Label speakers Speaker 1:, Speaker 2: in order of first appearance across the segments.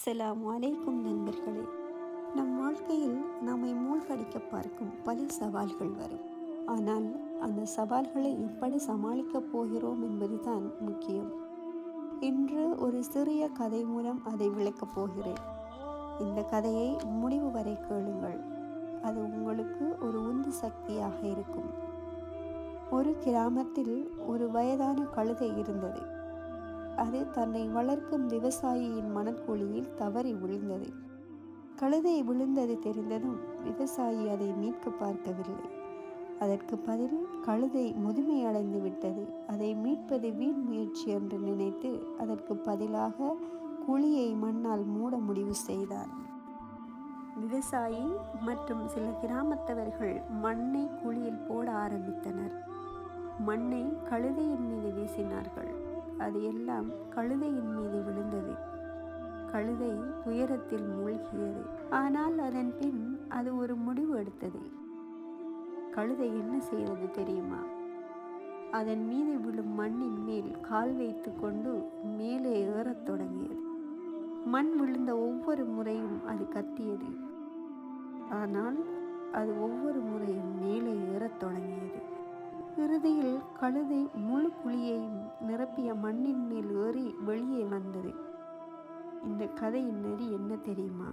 Speaker 1: அஸ்ஸலாமு அலைக்கும் நண்பர்களே. நம் வாழ்க்கையில் நம்மை மூழ்கடிக்க பார்க்கும் பல சவால்கள் வரும். ஆனால் அந்த சவால்களை எப்படி சமாளிக்கப் போகிறோம் என்பதுதான் முக்கியம். இன்று ஒரு சிறிய கதை மூலம் அதை விளக்கப் போகிறேன். இந்த கதையை முடிவு வரை கேளுங்கள். அது உங்களுக்கு ஒரு உந்து சக்தியாக இருக்கும். ஒரு கிராமத்தில் ஒரு வயதான கழுதை இருந்தது. அது தன்னை வளர்க்கும் விவசாயியின் மனக்குழியில் தவறி விழுந்தது. கழுதை விழுந்தது தெரிந்ததும் விவசாயி அதை மீட்க பார்க்கவில்லை. அதற்கு பதில் கழுதை முதுமை அடைந்து விட்டது. அதை மீட்பது வீண் முயற்சி என்று நினைத்து அதற்கு பதிலாக குழியை மண்ணால் மூட முடிவு செய்தார். விவசாயி மற்றும் சில கிராமத்தவர்கள் மண்ணை குழியில் போட ஆரம்பித்தனர். மண்ணை கழுதையின் மீது வீசினார்கள். அது எல்லாம் கழுதையின் மீது விழுந்தது. கழுதை துயரத்தில் மூழ்கியது. ஆனால் அதன் பின் அது ஒரு முடிவு எடுத்தது. கழுதை என்ன செய்தது தெரியுமா? அதன் மீது விழும் மண்ணின் மேல் கால் வைத்து கொண்டு மேலே ஏறத் தொடங்கியது. மண் விழுந்த ஒவ்வொரு முறையும் அது கத்தியது. ஆனால் அது ஒவ்வொரு முறையும் மேலே ஏறத் தொடங்கியது. இறுதியில் கழுதை முழு குழி கதையின் நெறி என்ன தெரியுமா?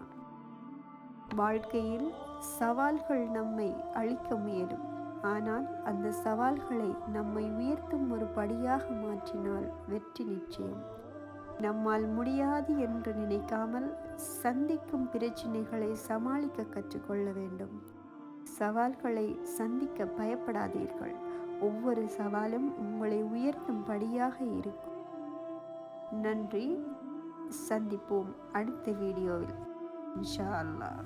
Speaker 1: வாழ்க்கையில் சவால்கள் நம்மை அழிக்க முயலும். ஆனால் அந்த சவால்களை நம்மை உயர்த்தும் ஒரு படியாக மாற்றினால் வெற்றி நிச்சயம். நம்மால் முடியாது என்று நினைக்காமல் சந்திக்கும் பிரச்சினைகளை சமாளிக்க கற்றுக்கொள்ள வேண்டும். சவால்களை சந்திக்க பயப்படாதீர்கள். ஒவ்வொரு சவாலும் உங்களை உயர்த்தும் படியாக இருக்கும். நன்றி. சந்திப்போம் அடுத்த வீடியோவில். இன்ஷா அல்லாஹ்.